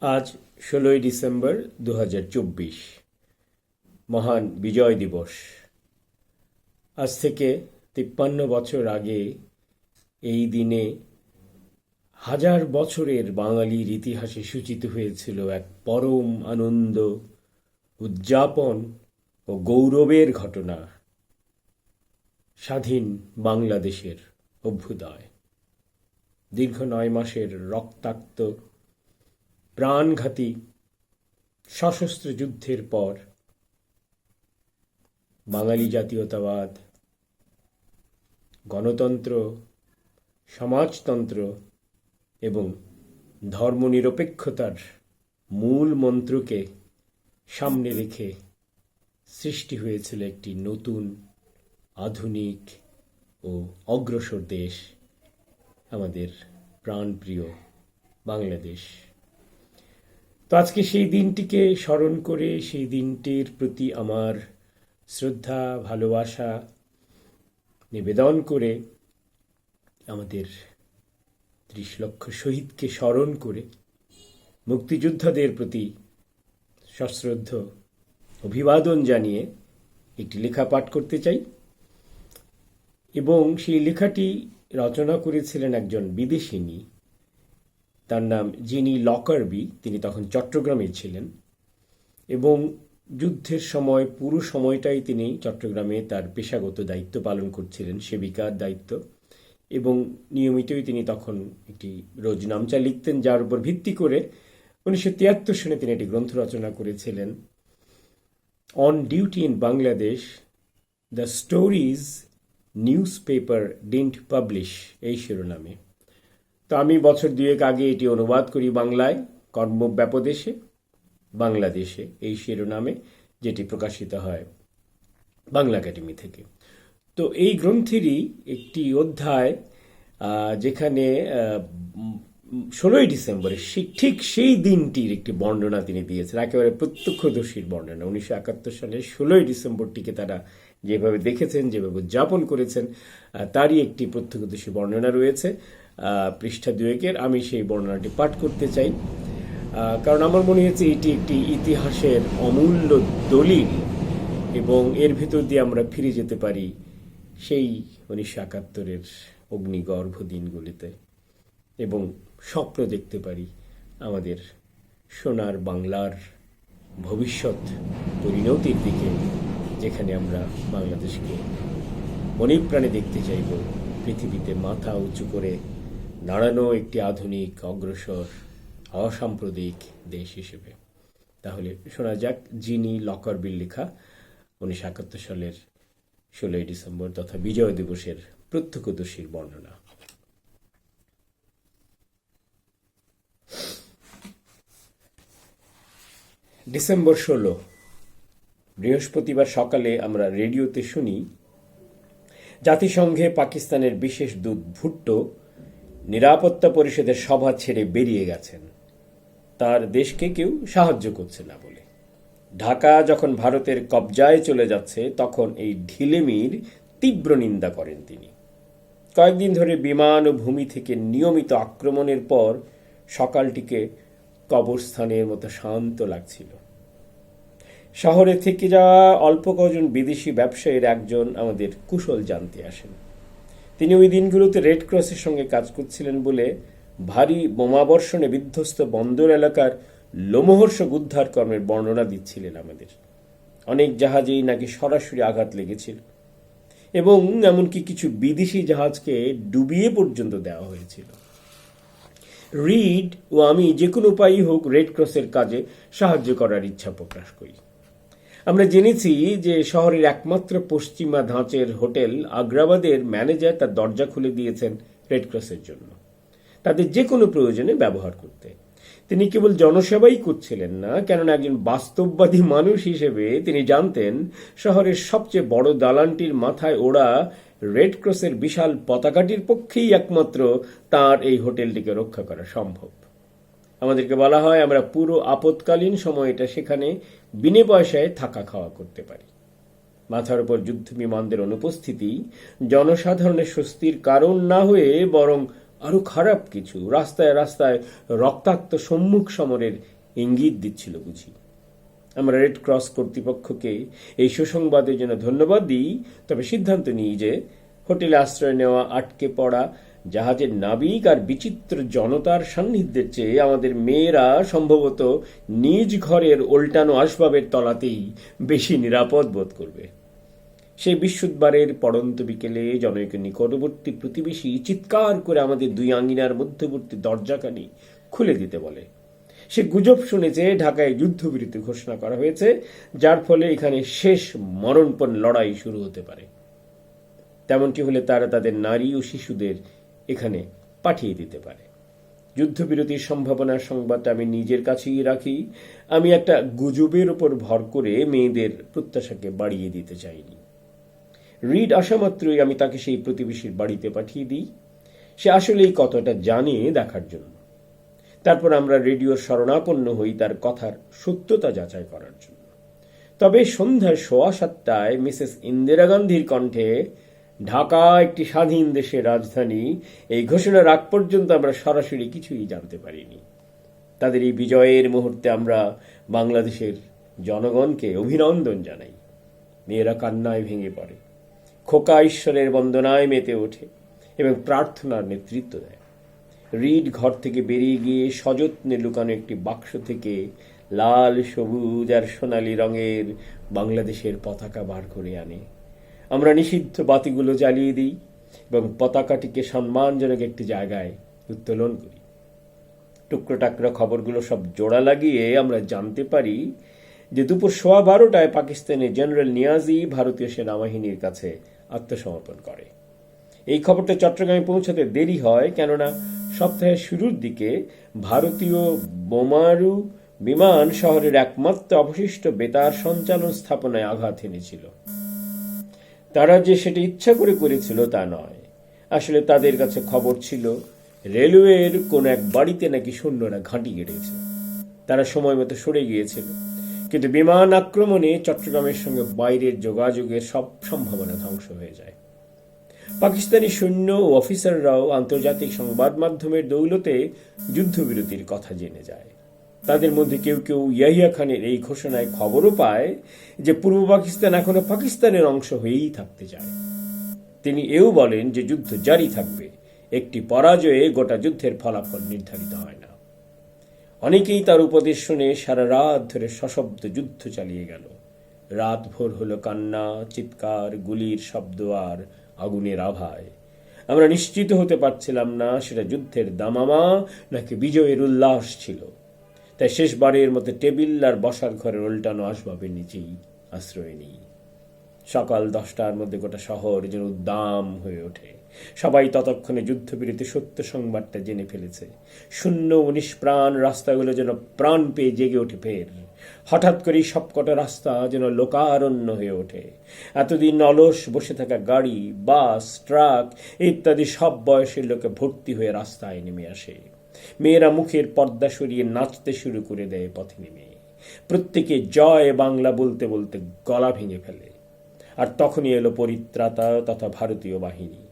আজ ষোলোই ডিসেম্বর দু হাজার চব্বিশ। মহান বিজয় দিবস। আজ থেকে তিপ্পান্ন বছর আগে এই দিনে হাজার বছরের বাঙালির ইতিহাসে সূচিত হয়েছিল এক পরম আনন্দ, উদযাপন ও গৌরবের ঘটনা। স্বাধীন বাংলাদেশের অভ্যুদয়। দীর্ঘ নয় মাসের রক্তাক্ত প্রাণঘাতী সশস্ত্র যুদ্ধের পর বাঙালি জাতীয়তাবাদ, গণতন্ত্র, সমাজতন্ত্র এবং ধর্মনিরপেক্ষতার মূল মন্ত্রকে সামনে রেখে সৃষ্টি হয়েছিল একটি নতুন, আধুনিক ও অগ্রসর দেশ, আমাদের প্রাণপ্রিয় বাংলাদেশ। তো আজকে সেই দিনটিকে স্মরণ করে সেই দিনটির প্রতি আমার শ্রদ্ধা, ভালোবাসা নিবেদন করে আমাদের ত্রিশ লক্ষ শহীদকে স্মরণ করে মুক্তিযোদ্ধাদের প্রতি সশ্রদ্ধ অভিবাদন জানিয়ে একটি লেখা পাঠ করতে চাই। এবং সেই লেখাটি রচনা করেছিলেন একজন বিদেশিনী তার নাম জিনি লকারবি, তিনি তখন চট্টগ্রামে ছিলেন। এবং যুদ্ধের সময়, পুরো সময়টাই তিনি চট্টগ্রামে তার পেশাগত দায়িত্ব পালন করছিলেন, সেবিকার দায়িত্ব। এবং নিয়মিতই তিনি তখন একটি রোজ নামচা লিখতেন, যার উপর ভিত্তি করে উনিশশো তিয়াত্তর সনে তিনি একটি গ্রন্থ রচনা করেছিলেন। On duty in Bangladesh the stories newspaper didn't publish এই শিরোনামে। তো আমি বছর দুয়েক আগে এটি অনুবাদ করি বাংলায়, কর্মব্যাপদেশে, বাংলাদেশে, এই শিরোনামে যেটি প্রকাশিত হয় বাংলা একাডেমি থেকে। তো এই গ্রন্থেরই একটি অধ্যায় যেখানে ষোলোই ডিসেম্বরে ঠিক সেই দিনটির একটি বর্ণনা তিনি দিয়েছেন, একেবারে প্রত্যক্ষদর্শীর বর্ণনা। উনিশশো একাত্তর সালের ষোলোই ডিসেম্বরটিকে তারা যেভাবে দেখেছেন, যেভাবে উদযাপন করেছেন তারই একটি প্রত্যক্ষদর্শী বর্ণনা রয়েছে। পৃষ্ঠা দুয়েকের। আমি সেই বর্ণনাটি পাঠ করতে চাই। কারণ আমার মনে হয়েছে এটি একটি ইতিহাসের অমূল্য দলিল এবং এর ভেতর দিয়ে আমরা ফিরে যেতে পারি সেই উনিশশো একাত্তরের অগ্নিগর্ভ দিনগুলিতে এবং স্বপ্ন দেখতে পারি আমাদের সোনার বাংলার ভবিষ্যৎ পরিণতির দিকে, যেখানে আমরা বাংলাদেশকে মনিপ্রাণে দেখতে চাইব, পৃথিবীতে মাথা উঁচু করে দাঁড়ানো একটি আধুনিক, অগ্রসর অসাম্প্রদায়িক দেশ হিসেবে। তাহলে শোনা যাক জিনি লকারবিল লেখা উনিশশো একাত্তর সালের ষোলোই ডিসেম্বর তথা বিজয় দিবসের প্রত্যক্ষদর্শীর বর্ণনা। ডিসেম্বর ষোলো, বৃহস্পতিবার সকালে আমরা রেডিওতে শুনি, জাতিসংঘে পাকিস্তানের বিশেষ দূত ভুট্টো নিরাপত্তা পরিষদের সভা ছেড়ে বেরিয়ে গেছেন। তার দেশকে কেউ সাহায্য করছে না বলে। ঢাকা যখন ভারতের কবজায় চলে যাচ্ছে, তখন এই ঢিলেমির তীব্র নিন্দা করেন তিনি। কয়েকদিন ধরে বিমান ও ভূমি থেকে নিয়মিত আক্রমণের পর সকালটিকে কবরস্থানের মতো শান্ত লাগছিল। শহরে থেকে যাওয়া অল্প কজন বিদেশি ব্যবসায়ীর একজন আমাদের কুশল জানতে আসেন। তিনি ওই দিনগুলোতে রেড ক্রসের সঙ্গে কাজ করছিলেন বলে ভারী বোমাবর্ষণে বিধ্বস্ত বন্দর এলাকার লোমহর্ষক উদ্ধার কর্মের বর্ণনা দিচ্ছিলেন আমাদের। অনেক জাহাজেই নাকি সরাসরি আঘাত লেগেছিল এবং এমনকি কিছু বিদেশি জাহাজকে ডুবিয়ে পর্যন্ত দেওয়া হয়েছিল। রিড ও আমি যে কোনো উপায়ই হোক রেড ক্রসের কাজে সাহায্য করার ইচ্ছা প্রকাশ করি। আমরা জেনেছি যে শহরের একমাত্র পশ্চিমা ধাঁচের হোটেল আগ্রাবাদের ম্যানেজার তার দরজা খুলে দিয়েছেন রেড ক্রসের জন্য। তাদের যে কোনো প্রয়োজনে ব্যবহার করতে। তিনি কেবল জনসেবাই করছিলেন না, কেননা একজন বাস্তববাদী মানুষ হিসেবে তিনি জানতেন শহরের সবচেয়ে বড় দালানটির মাথায় ওড়া রেড ক্রসের বিশাল পতাকাটির পক্ষেই একমাত্র তার এই হোটেলটিকে রক্ষা করা সম্ভব। আমাদেরকে বলা হয়, আমরা পুরো আপৎকালীন সময়টা সেখানে বিনে পয়সায় থাকা খাওয়া করতে পারি। মাথার উপর যুদ্ধ বিমানদের অনুপস্থিতি জনসাধারণের স্বস্তির কারণ না হয়ে বরং আরও খারাপ কিছু রাস্তায় রাস্তায় রক্তাক্ত সম্মুখ সমরের ইঙ্গিত দিচ্ছিল বুঝি। আমরা রেড ক্রস কর্তৃপক্ষকে এই সুসংবাদের জন্য ধন্যবাদ দিই, তবে সিদ্ধান্ত নিই যে হোটেলে আশ্রয় নেওয়া, আটকে পড়া জাহাজের নাবিক আর বিচিত্র জনতার সান্নিধ্যের চেয়ে আমাদের মেয়েরা সম্ভবত নিজ ঘরের উল্টানো আসবাবের তলাতেই বেশি নিরাপদ বোধ করবে। সেই বিশুদ্ধবারের পড়ন্ত বিকেলে জনৈক নিকটবর্তী প্রতিবেশী চিৎকার করে আমাদের দুই আঙ্গিনার মধ্যবর্তী দরজাখানি খুলে দিতে বলে। সে গুজব শুনেছে ঢাকায় যুদ্ধবিরতি ঘোষণা করা হয়েছে, যার ফলে এখানে শেষ মরণপণ লড়াই শুরু হতে পারে। তেমনটি হলে তারা তাদের নারী ও শিশুদের এখানে পাঠিয়ে দিতে পারে। যুদ্ধবিরতির সম্ভাবনার সংবাদটা আমি নিজের কাছেই রাখি। আমি একটা গুজবের উপর ভর করে মেয়েদের প্রত্যাশাকে বাড়িয়ে দিতে চাইনি। রিড আসা মাত্রই আমি তাকে সেই প্রতিবেশীর বাড়িতে পাঠিয়ে দিই। সে আসলেই কতটা জানে দেখার জন্য। তারপর আমরা রেডিওর শরণাপন্ন হই তার কথার সত্যতা যাচাই করার জন্য। তবে সন্ধ্যায় সোয়া সাতটায় মিসেস ইন্দিরা গান্ধীর কণ্ঠে ঢাকা একটি স্বাধীন দেশের রাজধানী। এই ঘোষণার আগ পর্যন্ত আমরা সরাসরি কিছুই জানতে পারিনি। তাদের এই বিজয়ের মুহূর্তে আমরা বাংলাদেশের জনগণকে অভিনন্দন জানাই। মেয়েরা কান্নায় ভেঙে পড়ে, খোকা ঈশ্বরের বন্দনায় মেতে ওঠে এবং প্রার্থনার নেতৃত্ব দেয়। রিড ঘর থেকে বেরিয়ে গিয়ে সযত্নে লুকানো একটি বাক্স থেকে লাল, সবুজ আর সোনালী রঙের বাংলাদেশের পতাকা বার করে আনে। আমরা নিষিদ্ধ বাতিগুলো জ্বালিয়ে দিই এবং পতাকাটিকে সম্মানজনক একটি জায়গায় উত্তোলন করি। টুকরো টাকরা খবরগুলো সব জোড়া লাগিয়ে আমরা জানতে পারি যে দুপুর সোয়া বারোটায় পাকিস্তানের জেনারেল নিয়াজি ভারতীয় সেনাবাহিনীর কাছে আত্মসমর্পণ করে। এই খবরটা চট্টগ্রামে পৌঁছাতে দেরি হয় কেননা সপ্তাহের শুরুর দিকে ভারতীয় বোমারু বিমান শহরের একমাত্র অবশিষ্ট বেতার সঞ্চালন স্থাপনায় আঘাত এনেছিল। তারা যে সেটা ইচ্ছা করে করেছিল তা নয়। আসলে তাদের কাছে খবর ছিল, রেলওয়ের কোন এক বাড়িতে নাকি সৈন্যরা ঘাঁটি গেড়েছে। তারা সময় মতো সরে গিয়েছিল। কিন্তু বিমান আক্রমণে চট্টগ্রামের সঙ্গে বাইরের যোগাযোগের সব সম্ভাবনা ধ্বংস হয়ে যায়। পাকিস্তানি সৈন্য ও অফিসাররাও আন্তর্জাতিক সংবাদ মাধ্যমের দৌলতে যুদ্ধবিরতির কথা জেনে যায়। তাদের মধ্যে কেউ কেউ ইয়াহিয়া খানের এই ঘোষণায় খবরও পায় যে পূর্ব পাকিস্তান এখনও পাকিস্তানের অংশ হয়েই থাকতে চায়। তিনি এও বলেন যে যুদ্ধ জারি থাকবে, একটি পরাজয়ে গোটা যুদ্ধের ফলাফল নির্ধারিত হয় না। অনেকেই তার উপদেশ শুনে সারা রাত ধরে সশব্দ যুদ্ধ চালিয়ে গেল। রাত ভোর হলো কান্না, চিৎকার, গুলির শব্দ আর আগুনের আভায়। আমরা নিশ্চিত হতে পারছিলাম না সেটা যুদ্ধের দামামা নাকি বিজয়ের উল্লাস ছিল। তাই শেষবারের মতো টেবিল আর বসার ঘরের উল্টানো আসবাবের নিচেই আশ্রয় নিই। সকাল দশটার মধ্যে গোটা শহর যেন উদ্দাম হয়ে ওঠে। সবাই ততক্ষণে যুদ্ধবিরতি সত্য সংবাদটা জেনে ফেলেছে। শূন্য উনিশ প্রাণ রাস্তাগুলো যেন প্রাণ পেয়ে জেগে ওঠে ফের। হঠাৎ করেই সবকটা রাস্তা যেন লোকারণ্য হয়ে ওঠে। এতদিন অলস বসে থাকা গাড়ি, বাস, ট্রাক ইত্যাদি সব বয়সের লোকে ভর্তি হয়ে রাস্তায় নেমে আসে। মেয়েরা মুখের পর্দা সরিয়ে নাচতে শুরু করে দেয় পথে নেমে। প্রত্যেকে জয় বাংলা বলতে বলতে গলা ভেঙে ফেলে। আর তখনই এলো পরিত্রাতা তথা ভারতীয় বাহিনী।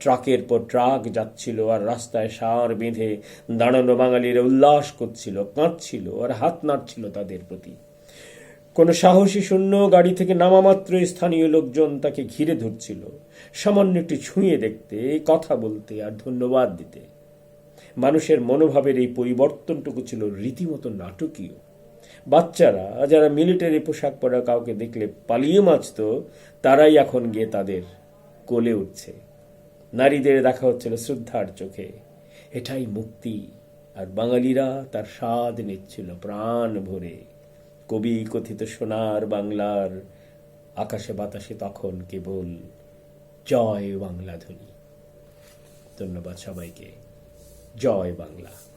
ট্রাকের পর ট্রাক যাচ্ছিল আর রাস্তায় সার বেঁধে দাঁড়ানো বাঙালিরা উল্লাস করছিল, কাঁদছিল আর হাত নাড়ছিল তাদের প্রতি। কোনো সাহসী শূন্য গাড়ি থেকে নামা মাত্রই স্থানীয় লোকজন তাকে ঘিরে ধরছিল। সামান্য একটু ছুঁয়ে দেখতে, কথা বলতে আর ধন্যবাদ দিতে। মানুষের মনোভাবের এই পরিবর্তনটুকু ছিল রীতিমতো নাটকীয়। বাচ্চারা, যারা মিলিটারি পোশাক পরা কাউকে দেখলে পালিয়ে মাছত, তারাই এখন গিয়ে তাদের কোলে উঠছে। নারীদের দেখা হচ্ছিল শ্রদ্ধার চোখে। এটাই মুক্তি। আর বাঙালিরা তার স্বাদ নিচ্ছিল প্রাণ ভরে। কবি কথিত সোনার বাংলার আকাশে বাতাসে তখন কেবল জয় বাংলা ধ্বনি। ধন্যবাদ সবাইকে। জয় বাংলা।